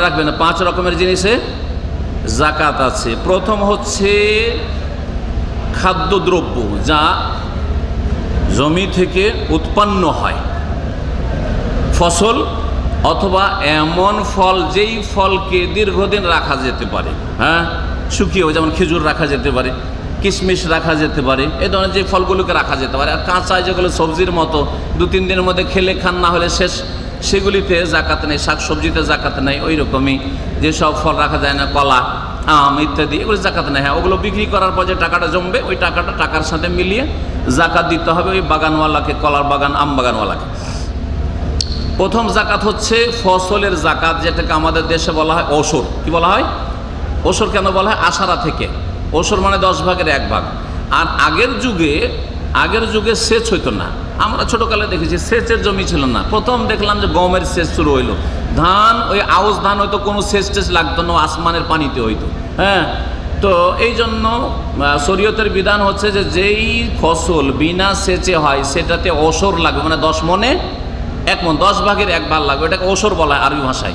রাখবেন পাঁচ রকমের জিনিসে জাকাত আছে। প্রথম হচ্ছে খাদ্যদ্রব্য, যা জমি থেকে উৎপন্ন হয়। ফসল অথবা এমন ফল, যেই ফলকে দীর্ঘদিন রাখা যেতে পারে হ্যাঁ? শুকিয়েও, যেমন খেজুর রাখা যেতে পারে, কিশমিশ রাখা যেতে পারে, এ ধরনের যে ফলগুলোকে রাখা যেতে পারে। আর কাঁচা যেগুলো সবজির মতো দু তিন দিনের মধ্যে খেলে খান, না হলে শেষ। সেগুলিতে জাকাত নেই শাক সবজিতে জাকাত নেই ওই রকমই যেসব ফল রাখা যায় না, কলা, আম ইত্যাদি, এগুলো জাকাত নেই। হ্যাঁ ওগুলো বিক্রি করার পর যে টাকাটা জমবে, ওই টাকাটা টাকার সাথে মিলিয়ে জাকাত দিতে হবে ওই বাগানওয়ালাকে, কলার বাগান, আম বাগানওয়ালাকে। প্রথম জাকাত হচ্ছে ফসলের জাকাত, যেটাকে আমাদের দেশে বলা হয় ওসর। কি বলা হয়? ওসর কেন বলা হয়? আশারা থেকে। ওসর মানে দশ ভাগের এক ভাগ। আর আগের যুগে আগের যুগে সেচ হইতো না। আমরা ছোটোকালে দেখেছি, সেচের জমি ছিল না। প্রথম দেখলাম যে গমের সেচ শুরু হইল। ধান, ওই আউশ ধান হয়তো কোনো সেচ টেচ লাগতো না, আসমানের পানিতে হইতো। হ্যাঁ? তো এই জন্য শরীয়তের বিধান হচ্ছে যে যেই ফসল বিনা সেচে হয়, সেটাতে ওসর লাগবে। মানে দশ মনে এক মন, দশ ভাগের এক ভাগ লাগবে। এটাকে ওসর বলা হয় আরবি ভাষায়।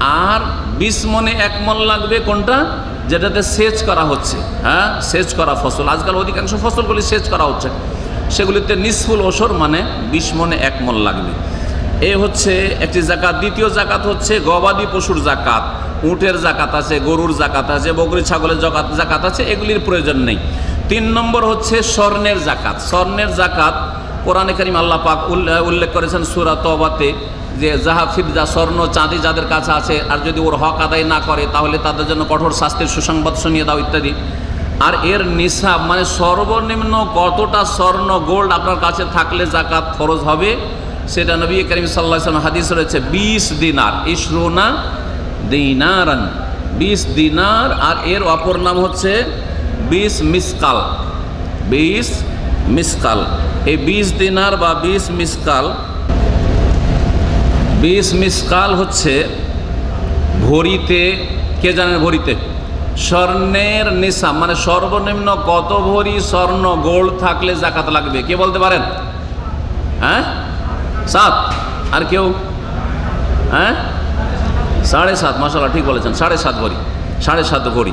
আর বিশ মনে এক মন লাগবে কোনটা? যেটাতে সেচ করা হচ্ছে। হ্যাঁ? সেচ করা ফসল। আজকাল অধিকাংশ ফসলগুলি সেচ করা হচ্ছে। সেগুলিতে নিসফুল ওসর মানে বিশ মনে এক মন লাগবে। এ হচ্ছে একটি জাকাত। দ্বিতীয় জাকাত হচ্ছে গবাদি পশুর জাকাত। উটের জাকাত আছে, গরুর জাকাত আছে, বকরি, ছাগলের জাকাত জাকাত আছে, এগুলির প্রয়োজন নেই। তিন নম্বর হচ্ছে স্বর্ণের জাকাত। স্বর্ণের জাকাত কোরআনে করিম আল্লাহ পাক উল্লে- উল্লেখ করেছেন সুরা তবাতে যে যাহা ফিরজা স্বর্ণ, চাঁদি যাদের কাছে আছে, আর যদি ওর হক আদায় না করে, তাহলে তাদের জন্য কঠোর শাস্তির সুসংবাদ শুনিয়ে দাও ইত্যাদি। আর এর নিসাব মানে সর্বনিম্ন কতটা স্বর্ণ গোল্ড আপনার কাছে থাকলে জাকাত খরচ হবে, সেটা নবী করিম সাল্লাম হাদিস রয়েছে, বিশ দিনার ইসরোনা দিনারান, বিশ দিনার, আর এর অপর নাম হচ্ছে বিশ মিসকাল বিশ মিসকাল, এই বিশ দিনার বা বিশ মিসকাল বিশ মিসকাল হচ্ছে ভরিতে, কে জানেন ভরিতে? স্বর্ণের নিসাব মানে সর্বনিম্ন কত ভরি স্বর্ণ গোল্ড থাকলে জাকাত লাগবে? কে বলতে পারেন? হ্যাঁ? সাত। আর কেউ? হ্যাঁ? সাড়ে সাত মশালা ঠিক বলেছেন। সাড়ে সাত ভরি, সাড়ে সাত ভরি।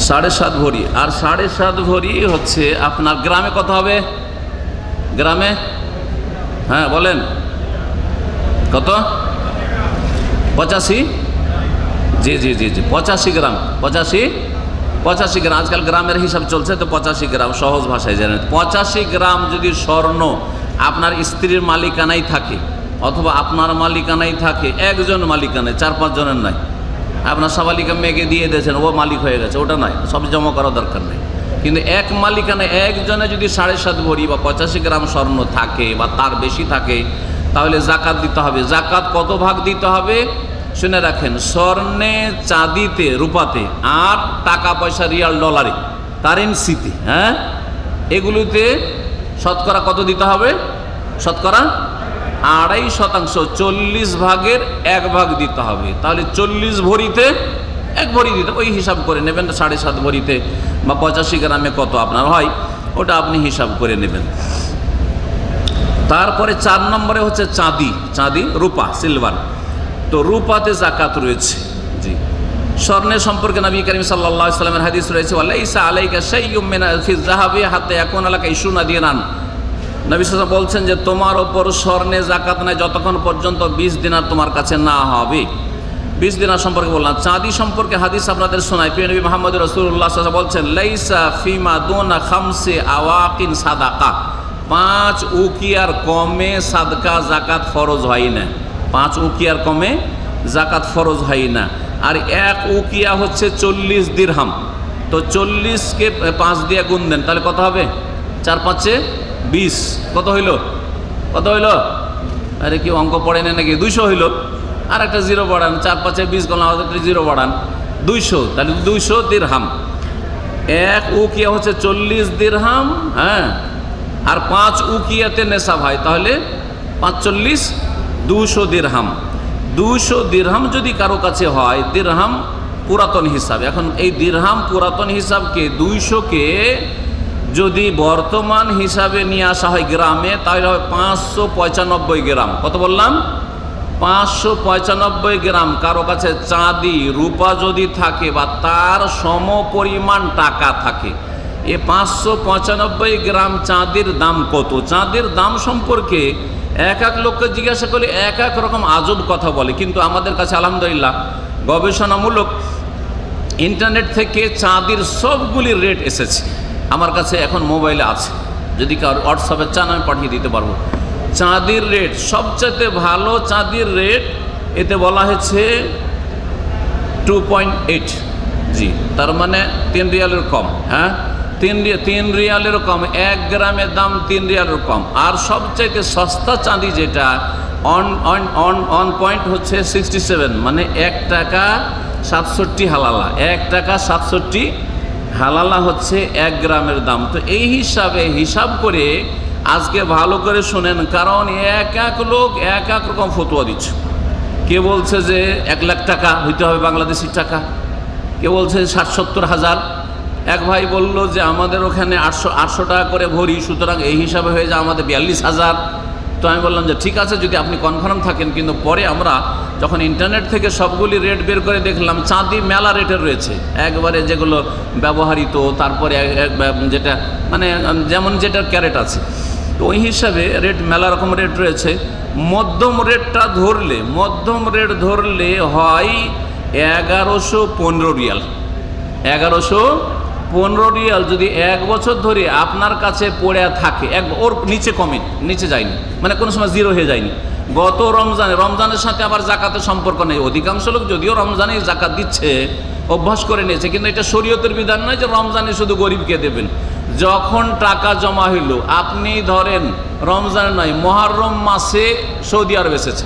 সাড়ে সাত ভরি। আর সাড়ে সাত ভরি হচ্ছে আপনার গ্রামে কত হবে? গ্রামে? হ্যাঁ বলেন। কত? পঁচাশি? জি জি জি জি। পঁচাশি গ্রাম। পঁচাশি? পঁচাশি গ্রাম। আজকাল গ্রামের হিসাব চলছে তো পঁচাশি গ্রাম সহজ ভাষায় জানেন। পঁচাশি গ্রাম যদি স্বর্ণ আপনার স্ত্রীর মালিকানাই থাকে, অথবা আপনার মালিকানাই থাকে, একজন মালিকানায়, চার পাঁচ জনের নয় আপনার সাবালিকা মেয়েকে দিয়ে দিয়েছেন, ও মালিক হয়ে গেছে, ওটা নয় সব জমা করা দরকার নেই। কিন্তু এক মালিকানায় একজনে যদি সাড়ে সাত ভরি বা পঁচাশি গ্রাম স্বর্ণ থাকে বা তার বেশি থাকে, তাহলে জাকাত দিতে হবে। জাকাত কত ভাগ দিতে হবে? শুনে রাখেন, স্বর্ণে, চাঁদিতে, রূপাতে আর টাকা পয়সা রিয়াল ডলারে কারেন্সিতে হ্যাঁ? এগুলোতে শতকরা কত দিতে হবে? শতকরা আড়াই শতাংশ, চল্লিশ ভাগের এক ভাগ দিতে হবে। তাহলে চল্লিশ ভরিতে এক ভরি দিতে ওই হিসাব করে নেবেন সাড়ে সাত ভরিতে বা পঁচাশি গ্রামে কত আপনার হয়, ওটা আপনি হিসাব করে নেবেন। তারপরে চার নম্বরে হচ্ছে চাঁদি চাঁদি, রূপা সিলভার তো রূপাতে জাকাত রয়েছে। জি। স্বর্ণের সম্পর্কে নবী করিম সাল্লাহ সাল্লামের হাদিস রয়েছে আলাইসা হাতে এখন এলাকা ইস্যু না দিয়ে নান নবী সাল্লাম বলছেন যে, তোমার ওপর স্বর্ণে জাকাত নাই যতক্ষণ পর্যন্ত বিশ দিনার তোমার কাছে না হবে। বিশ দিনার সম্পর্কে বললাম। চাঁদি সম্পর্কে হাদিস আপনাদের শোনায়। প্রিয় নবী মোহাম্মদ রসুল্লাহ বলছেন, লাইসা ফিমা দোনা খামসে আওয়াকিন সাদাকা। পাঁচ উকিয়ার কমে সাদকা জাকাত ফরজ হয় না। পাঁচ উকিয়ার কমে জাকাত ফরজ হয় না। আর এক উকিয়া হচ্ছে চল্লিশ দিরহাম। তো চল্লিশকে পাঁচ দিয়ে গুণ দেন, তাহলে কত হবে? চার পাঁচে বিশ। কত হইল? কত হইল? আরে কি অঙ্ক পড়ে নাকি? দুইশো হইল। আর একটা জিরো বাড়ান, চার পাঁচে বিশ গেলাম জিরো বাড়ান। দুইশো, তাহলে দুইশো দিরহাম। এক উকিয়া হচ্ছে চল্লিশ দিরহাম হ্যাঁ? আর পাঁচ উকিয়াতে নেশা ভাই তাহলে পাঁচচল্লিশ দুশো দেড়হাম দুশো দেড়হাম যদি কারও কাছে হয় দেড়হাম পুরাতন হিসাব। এখন এই দিরহাম পুরাতন হিসাবকে, দুইশোকে যদি বর্তমান হিসাবে নিয়ে আসা হয় গ্রামে, তাহলে হয় পাঁচশো পঁচানব্বই গ্রাম। কত বললাম? পাঁচশো পঁচানব্বই গ্রাম। কারও কাছে চাঁদি, রূপা যদি থাকে বা তার সম পরিমাণ টাকা থাকে, এ পাঁচশো পঁচানব্বই গ্রাম চাঁদির দাম কত? চাঁদের দাম সম্পর্কে এক এক লোককে জিজ্ঞাসা করলে এক এক রকম আজব কথা বলে। কিন্তু আমাদের কাছে আলহামদুলিল্লাহ গবেষণামূলক ইন্টারনেট থেকে চাঁদির সবগুলি রেট এসেছে। আমার কাছে এখন মোবাইলে আছে। যদি কারও হোয়াটসঅ্যাপে চান, আমি পাঠিয়ে দিতে পারব। চাঁদির রেট সবচেয়ে ভালো চাঁদির রেট, এতে বলা হয়েছে টু পয়েন্ট এইট জি, তার মানে তিন রিয়ালের কম হ্যাঁ? তিন তিন রিয়ালের কম, এক গ্রামের দাম তিন রিয়ালের কম। আর সবচাইতে সস্তা চাঁদি যেটা one one one one point হচ্ছে সিক্সটি সেভেন মানে এক টাকা সাতষট্টি হালালা। এক টাকা সাতষট্টি হালালা হচ্ছে এক গ্রামের দাম। তো এই হিসাবে হিসাব করে আজকে ভালো করে শোনেন, কারণ এক এক লোক এক এক রকম ফতুয়া দিচ্ছে। কে বলছে যে এক লাখ টাকা হইতে হবে বাংলাদেশি টাকা? কে বলছে ষাট সত্তর হাজার? এক ভাই বলল যে আমাদের ওখানে আটশো আটশো টাকা করে ভরি, সুতরাং এই হিসাবে হয়ে যায় আমাদের বিয়াল্লিশ হাজার। তো আমি বললাম যে ঠিক আছে, যদি আপনি কনফার্ম থাকেন, কিন্তু পরে আমরা যখন ইন্টারনেট থেকে সবগুলি রেট বের করে দেখলাম, চাঁদি মেলা রেটের রয়েছে। একবারে যেগুলো ব্যবহারিত তারপরে যেটা মানে যেমন যেটার ক্যারেট আছে। তো ওই হিসাবে রেট মেলা রকম রেট রয়েছে। মধ্যম রেটটা ধরলে, মধ্যম রেট ধরলে হয় এগারোশো পনেরো রিয়াল। এগারোশো পনেরো রিয়াল যদি এক বছর ধরে আপনার কাছে পড়ে থাকে, এক ওর নিচে কমে, নিচে যায়নি। মানে কোনো সময় জিরো হয়ে যায়নি। গত রমজানে, রমজানের সাথে আবার জাকাতের সম্পর্ক নেই। অধিকাংশ লোক যদিও রমজানে জাকাত দিচ্ছে, অভ্যাস করে নিয়েছে, কিন্তু এটা শরীয়তের বিধান নয় যে রমজানে শুধু গরিবকে দেবেন। যখন টাকা জমা হইল, আপনি ধরেন রমজানে নয়, মহারম মাসে সৌদি আরব এসেছে,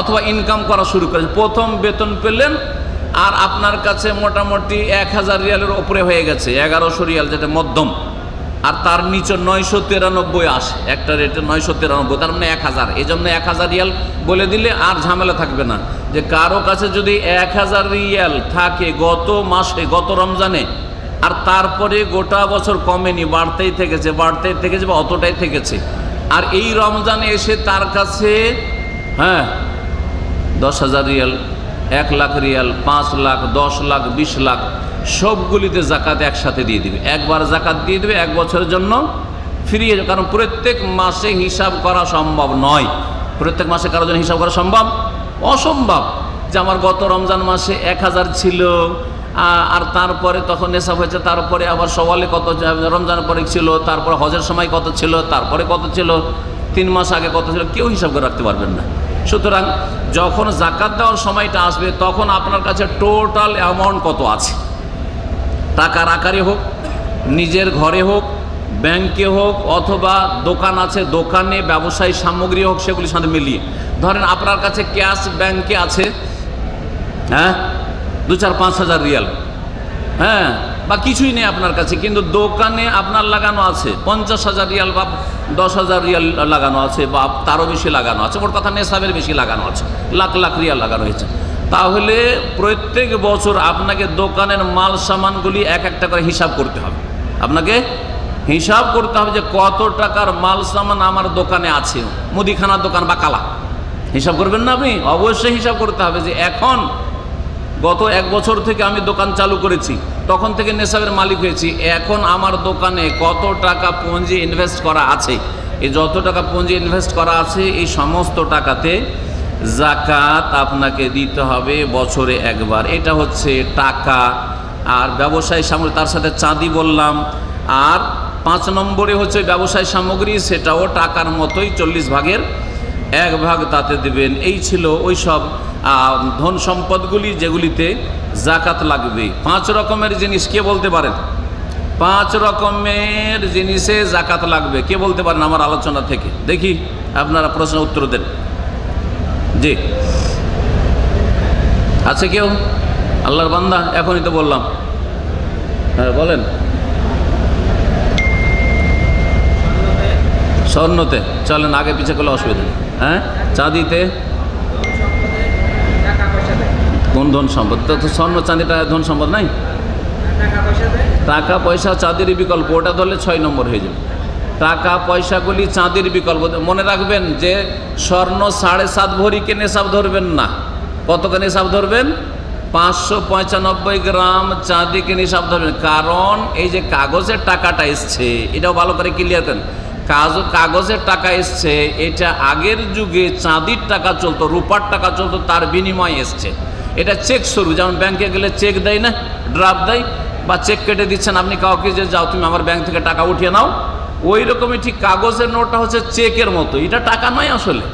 অথবা ইনকাম করা শুরু করেছে। প্রথম বেতন পেলেন আর আপনার কাছে মোটামুটি এক হাজার রিয়ালের ওপরে হয়ে গেছে, এগারোশো রিয়াল যেটা মধ্যম। আর তার নিচে নয়শো তিরানব্বই আসে, একটা রেটে নয়শো তিরানব্বই, তার মানে এক হাজার। এই জন্য এক হাজার রিয়াল বলে দিলে আর ঝামেলা থাকবে না। যে কারও কাছে যদি এক হাজার রিয়াল থাকে গত মাসে, গত রমজানে, আর তারপরে গোটা বছর কমেনি, বাড়তেই থেকেছে বাড়তেই থেকেছে বা অতটাই থেকেছে। আর এই রমজানে এসে তার কাছে হ্যাঁ দশ হাজার রিয়াল এক লাখ রিয়াল, পাঁচ লাখ, দশ লাখ, বিশ লাখ, সবগুলিতে জাকাত একসাথে দিয়ে দিবে। একবার জাকাত দিয়ে দেবে, এক বছরের জন্য ফিরিয়ে যাবে। কারণ প্রত্যেক মাসে হিসাব করা সম্ভব নয়। প্রত্যেক মাসে কারোর জন্য হিসাব করা সম্ভব? অসম্ভব। যে আমার গত রমজান মাসে এক হাজার ছিল আর তারপরে তখন নেশাব হয়েছে, তারপরে আবার সওয়ালে কত, রমজানের পরে ছিল, তারপরে হজের সময় কত ছিল, তারপরে কত ছিল, তিন মাস আগে কত ছিল, কেউ হিসাব করে রাখতে পারবেন না। সুতরাং যখন জাকাত দেওয়ার সময়টা আসবে, তখন আপনার কাছে টোটাল অ্যামাউন্ট কত আছে? টাকার আকারে হোক, নিজের ঘরে হোক, ব্যাংকে হোক, অথবা দোকান আছে, দোকানে ব্যবসায়ী সামগ্রী হোক, সেগুলির সাথে মিলিয়ে। ধরেন আপনার কাছে ক্যাশ ব্যাংকে আছে হ্যাঁ দু চার পাঁচ হাজার রিয়াল হ্যাঁ বা কিছুই নেই আপনার কাছে, কিন্তু দোকানে আপনার লাগানো আছে। পঞ্চাশ হাজার রিয়াল বা দশ হাজার রিয়াল লাগানো আছে বা তারও বেশি লাগানো আছে ওর কথা নেশাবের বেশি লাগানো আছে, লাখ লাখ রিয়াল লাগানো হয়েছে। তাহলে প্রত্যেক বছর আপনাকে দোকানের মাল সামানগুলি এক একটা করে হিসাব করতে হবে। আপনাকে হিসাব করতে হবে যে কত টাকার মাল সামান আমার দোকানে আছে, মুদিখানার দোকান বা কালা। হিসাব করবেন না আপনি? অবশ্যই হিসাব করতে হবে যে এখন গত এক বছর থেকে আমি দোকান চালু করেছি। তখন থেকে নেশাবের মালিক হয়েছি। এখন আমার দোকানে কত টাকা পুঁজি ইনভেস্ট করা আছে? এই যত টাকা পুঁজি ইনভেস্ট করা আছে, এই সমস্ত টাকাতে জাকাত আপনাকে দিতে হবে বছরে একবার। এটা হচ্ছে টাকা। আর ব্যবসায়ী সামগ্রী, তার সাথে চাঁদি বললাম। আর পাঁচ নম্বরে হচ্ছে ব্যবসায় সামগ্রী, সেটাও টাকার মতোই চল্লিশ ভাগের এক ভাগ তাতে দেবেন। এই ছিল ওই সব ধন সম্পদগুলি যেগুলিতে জাকাত লাগবে। পাঁচ রকমের জিনিস কে বলতে পারেন পাঁচ রকমের জিনিসে জাকাত লাগবে। কে বলতে পারেন আমার আলোচনা থেকে? দেখি আপনারা প্রশ্ন উত্তর দেন। জি। আছে কেউ? আল্লাহর বান্দা? এখনই তো বললাম। হ্যাঁ বলেন। স্বর্ণতে। চলেন, আগে পিছে করলে অসুবিধা। হ্যাঁ? চাঁদিতে। কোন ধন সম্পদ? তো স্বর্ণ চাঁদিটা ধন সম্পদ নাই? টাকা, পয়সা, চাঁদির বিকল্প, ওটা ধরলে ছয় নম্বর হয়ে যাবে। টাকা পয়সাগুলি চাঁদির বিকল্প। মনে রাখবেন যে স্বর্ণ সাড়ে সাত ভরিকে নেশাব ধরবেন না? কতকে নেশাব ধরবেন? পাঁচশো পঁচানব্বই গ্রাম চাঁদিকে নিসাব ধরবেন? কারণ এই যে কাগজের টাকাটা এসছে, এটাও ভালো করে ক্লিয়ার করেন। কাজ কাগজের টাকা এসছে, এটা আগের যুগে চাঁদির টাকা চলতো, রূপার টাকা চলতো, তার বিনিময়ে এসছে। এটা চেক শুরু, যেমন ব্যাংকে গেলে চেক দেয় না ড্রাফট দেয়, বা চেক কেটে দিচ্ছেন, আপনি কাউকে যে যাও, তুমি আমার ব্যাংক থেকে টাকা উঠিয়ে নাও ওই রকমই ঠিক কাগজের নোটটা হচ্ছে চেকের মতো। এটা টাকা নয় আসলে।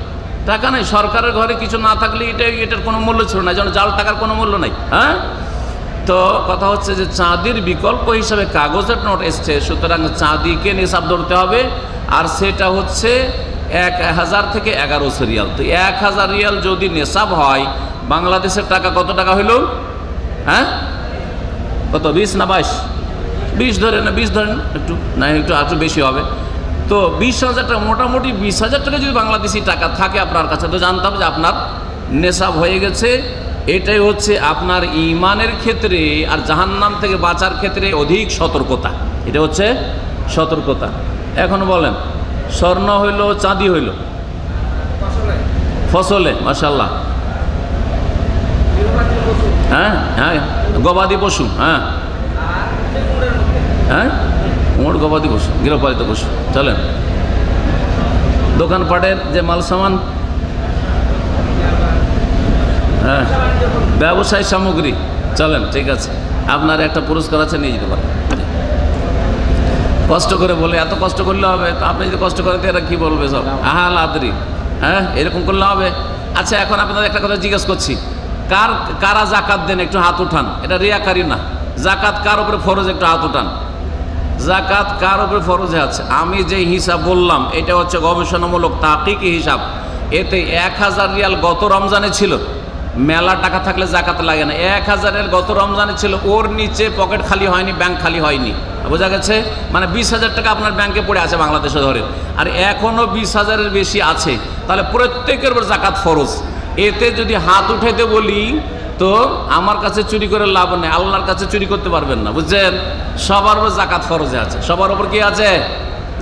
টাকা নাই সরকারের ঘরে কিছু না থাকলে এটা, এটার কোনো মূল্য ছিল না যেন জাল টাকার কোনো মূল্য নাই হ্যাঁ? তো কথা হচ্ছে যে চাঁদির বিকল্প হিসাবে কাগজের নোট এসছে, সুতরাং চাঁদিকে নিসাব ধরতে হবে, আর সেটা হচ্ছে এক হাজার থেকে এগারোশো রিয়াল। তো এক হাজার রিয়াল যদি নেশাব হয় বাংলাদেশের টাকা কত টাকা হইল? হ্যাঁ? কত? বিশ না বাইশ? বিশ ধরেন না বিশ ধরেন, একটু, না, একটু একটু বেশি হবে। তো বিশ হাজার টাকা, মোটামুটি বিশ হাজার টাকা যদি বাংলাদেশি টাকা থাকে আপনার কাছে, তো জানতাম যে আপনার নেশাব হয়ে গেছে। এটাই হচ্ছে আপনার ইমানের ক্ষেত্রে আর জাহান্নাম থেকে বাঁচার ক্ষেত্রে অধিক সতর্কতা। এটা হচ্ছে সতর্কতা। এখন বলেন, স্বর্ণ হইল, চাঁদি হইল? ফসলে। মাসাল্লাহ হ্যাঁ হ্যাঁ গবাদি পশু হ্যাঁ। হ্যাঁ উঁট গবাদি পশু, গৃহপালিত পশু, চলেন। দোকানপাটের যে মাল সামান হ্যাঁ ব্যবসায় সামগ্রী, চলেন, ঠিক আছে। আপনার একটা পুরস্কার আছে, নিয়ে যেতে পারেন। কষ্ট করে বলে, এত কষ্ট করলে হবে, তো আপনি যদি কষ্ট করেন এরা কী বলবে সব? আহা লাদরি হ্যাঁ এরকম করলে হবে। আচ্ছা এখন আপনাদের একটা কথা জিজ্ঞেস করছি। কার, কারা জাকাত দেন একটু হাত উঠান। এটা রিয়াকারি না। জাকাত কার উপরে ফরজ একটু হাত উঠান। জাকাত কার উপরে ফরজে আছে? আমি যে হিসাব বললাম, এটা হচ্ছে গবেষণামূলক তাকিকি হিসাব। এতে এক হাজার রিয়াল গত রমজানে ছিল। মেলা টাকা থাকলে জাকাত লাগে না। এক হাজারের গত রমজানে ছিল, ওর নিচে পকেট খালি হয়নি, ব্যাংক খালি হয়নি। বোঝা গেছে? মানে বিশ হাজার টাকা আপনার ব্যাংকে পড়ে আছে বাংলাদেশে ধরে আর এখনও বিশ হাজারের বেশি আছে। তাহলে প্রত্যেকের উপর জাকাত ফরজ। এতে যদি হাত উঠাইতে বলি, তো আমার কাছে চুরি করে লাভ নেই, আল্লাহর কাছে চুরি করতে পারবেন না, বুঝছেন? সবার উপর জাকাত ফরজে আছে। সবার উপর কি আছে?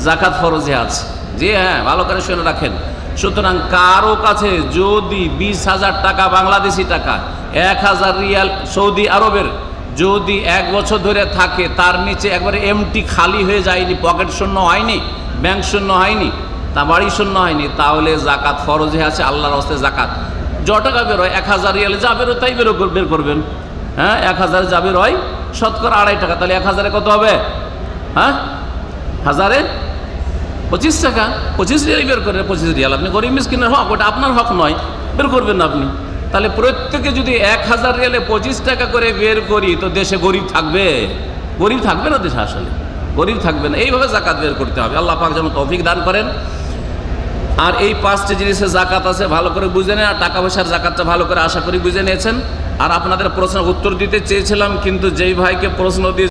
জাকাত ফরজে আছে। জি হ্যাঁ ভালো করে শুনে রাখেন। সুতরাং কারও কাছে যদি বিশ হাজার টাকা, বাংলাদেশি টাকা, এক হাজার রিয়াল সৌদি আরবের যদি এক বছর ধরে থাকে, তার নিচে একবারে এমটি খালি হয়ে যায়নি, পকেট শূন্য হয়নি, ব্যাংক শূন্য হয়নি, তা বাড়ি শূন্য হয়নি, তাহলে জাকাত ফরজে আছে, আল্লাহর হস্তে জাকাত য টাকা বেরোয় এক হাজার রিয়ালে যা বেরো তাই বেরো বের করবেন। হ্যাঁ এক হাজারে যা বেরোয় শতকরা আড়াই টাকা। তাহলে এক হাজারে কত হবে? হ্যাঁ হাজারে পঁচিশ টাকা। পঁচিশ রিয়াল বের করে, পঁচিশ রিয়াল। আপনি গরিব মিসকিনের হক, ওটা আপনার হক নয়, বের করবেন না আপনি। তাহলে প্রত্যেকে যদি এক হাজার রিয়ালে পঁচিশ টাকা করে বের করি, তো দেশে গরিব থাকবে? গরিব থাকবে না দেশে আসলে? গরিব থাকবে না। এইভাবে জাকাত বের করতে হবে। আল্লাহ পাক যেন তৌফিক দান করেন। আর এই পাঁচটি জিনিসের জাকাত আছে, ভালো করে বুঝে নেন, আর টাকা পয়সার জাকাতটা ভালো করে আশা করি বুঝে নিয়েছেন। আর আপনাদের প্রশ্নের উত্তর দিতে চেয়েছিলাম, কিন্তু যেই ভাইকে প্রশ্ন দিয়ে